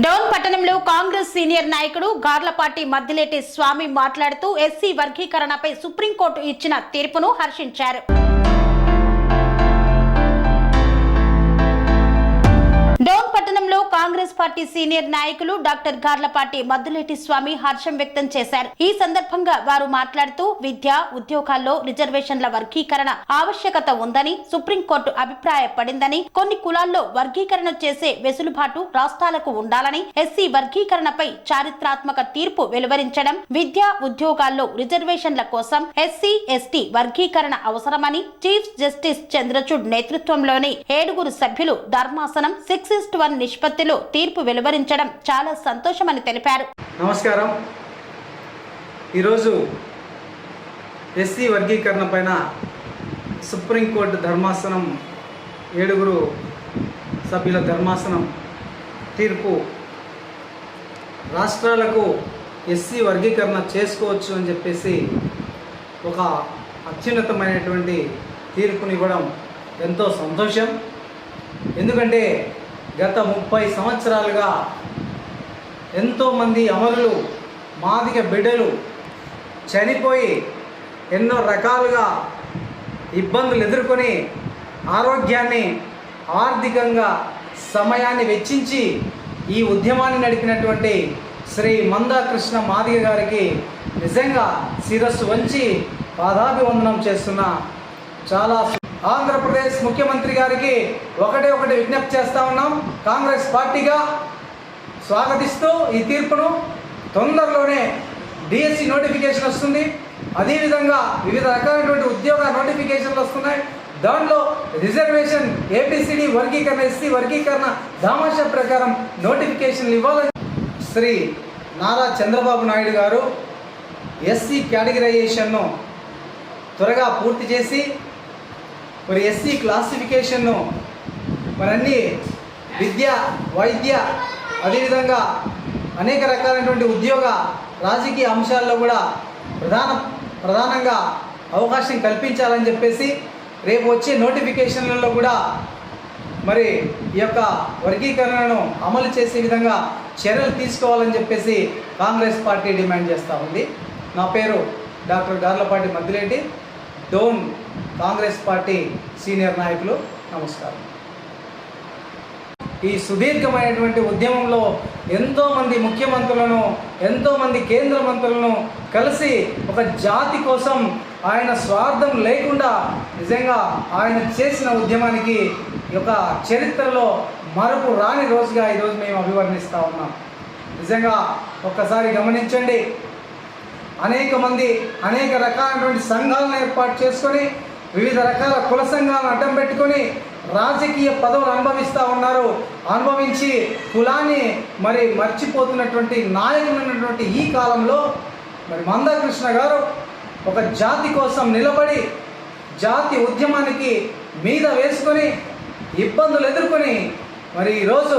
Down పట్టణంలో Congress senior నాయకుడు గార్లపాటి మద్దిలేటి స్వామి మాట్లాడుతూ ఎస్సీ వర్గీకరణపై సుప్రీంకోర్టు ఇచ్చిన తీర్పును హర్షించారు. డౌన్ పట్టణంలో కాంగ్రెస్ పార్టీ సీనియర్ నాయకులు డాక్టర్ గార్లపాటి మద్దులేటి స్వామి హర్షం వ్యక్తం చేశారు. ఈ సందర్భంగా వారు మాట్లాడుతూ విద్య ఉద్యోగాల్లో రిజర్వేషన్ల వర్గీకరణ ఆవశ్యకత ఉందని సుప్రీంకోర్టు అభిప్రాయపడిందని కొన్ని కులాల్లో వర్గీకరణ చేసే వెసులుబాటు రాష్ట్రాలకు ఉండాలని ఎస్సీ వర్గీకరణపై చారిత్రాత్మక తీర్పు వెలువరించడం విద్య ఉద్యోగాల్లో రిజర్వేషన్ల కోసం ఎస్సీ ఎస్టీ వర్గీకరణ అవసరమని చీఫ్ జస్టిస్ చంద్రచూడ్ నేతృత్వంలోని ఏడుగురు సభ్యులు ధర్మాసనం సిక్స్ ఇస్ట్ వన్ నిష్పత్తిలో తీర్పు వెలువరించడం చాలా సంతోషమని తెలిపారు. నమస్కారం. ఈరోజు ఎస్సీ వర్గీకరణ పైన సుప్రీంకోర్టు ధర్మాసనం ఏడుగురు సభ్యుల ధర్మాసనం తీర్పు రాష్ట్రాలకు ఎస్సీ వర్గీకరణ చేసుకోవచ్చు అని చెప్పేసి ఒక అత్యున్నతమైనటువంటి తీర్పునివ్వడం ఎంతో సంతోషం. ఎందుకంటే గత ముప్పై సంవత్సరాలుగా ఎంతోమంది అమరులు మాదిగ బిడ్డలు చనిపోయి ఎన్నో రకాలుగా ఇబ్బందులు ఎదుర్కొని ఆరోగ్యాన్ని ఆర్థికంగా సమయాన్ని వెచ్చించి ఈ ఉద్యమాన్ని నడిపినటువంటి శ్రీ మందాకృష్ణ మాదిగ గారికి నిజంగా శిరస్సు వంచి పాదాభివందనం చేస్తున్న. చాలా ఆంధ్రప్రదేశ్ ముఖ్యమంత్రి గారికి ఒకటే ఒకటి విజ్ఞప్తి చేస్తా ఉన్నాం. కాంగ్రెస్ పార్టీగా స్వాగతిస్తూ ఈ తీర్పును తొందరలోనే డిఎస్సి నోటిఫికేషన్ వస్తుంది. అదేవిధంగా వివిధ రకాలైనటువంటి ఉద్యోగ నోటిఫికేషన్లు వస్తున్నాయి. దాంట్లో రిజర్వేషన్ ఏపీసీడీ వర్గీకరణ ఎస్సీ వర్గీకరణ దామాషా ప్రకారం నోటిఫికేషన్లు ఇవ్వాలని శ్రీ నారా చంద్రబాబు నాయుడు గారు ఎస్సీ కేటగిరైజేషన్ను త్వరగా పూర్తి చేసి మరి ఎస్సీ క్లాసిఫికేషన్ను మరి అన్ని విద్య వైద్య అదేవిధంగా అనేక రకాలైనటువంటి ఉద్యోగ రాజకీయ అంశాల్లో కూడా ప్రధాన ప్రధానంగా అవకాశం కల్పించాలని చెప్పేసి రేపు వచ్చే నోటిఫికేషన్లలో కూడా మరి ఈ యొక్క వర్గీకరణను అమలు చేసే విధంగా చర్యలు తీసుకోవాలని చెప్పేసి కాంగ్రెస్ పార్టీ డిమాండ్ చేస్తూ ఉంది. నా పేరు doctor Garlapati Maddireddy. Dhone Congress party senior నాయకులు నమస్కారం. ఈ సుదీర్ఘమైనటువంటి ఉద్యమంలో ఎంతోమంది ముఖ్యమంత్రులను ఎంతోమంది కేంద్ర మంత్రులను కలిసి ఒక జాతి కోసం ఆయన స్వార్థం లేకుండా నిజంగా ఆయన చేసిన ఉద్యమానికి ఈ యొక్క చరిత్రలో మరపు రాని రోజుగా ఈరోజు మేము అభివర్ణిస్తూ ఉన్నాం. నిజంగా ఒక్కసారి గమనించండి అనేక మంది అనేక రకాలైనటువంటి సంఘాలను ఏర్పాటు చేసుకొని వివిధ రకాల కుల సంఘాలను అడ్డం పెట్టుకొని రాజకీయ పదవులు అనుభవిస్తూ ఉన్నారు. అనుభవించి కులాన్ని మరి మర్చిపోతున్నటువంటి నాయకులు ఉన్నటువంటి ఈ కాలంలో మరి మందకృష్ణ గారు ఒక జాతి కోసం నిలబడి జాతి ఉద్యమానికి మీద వేసుకొని ఇబ్బందులు ఎదుర్కొని మరి ఈరోజు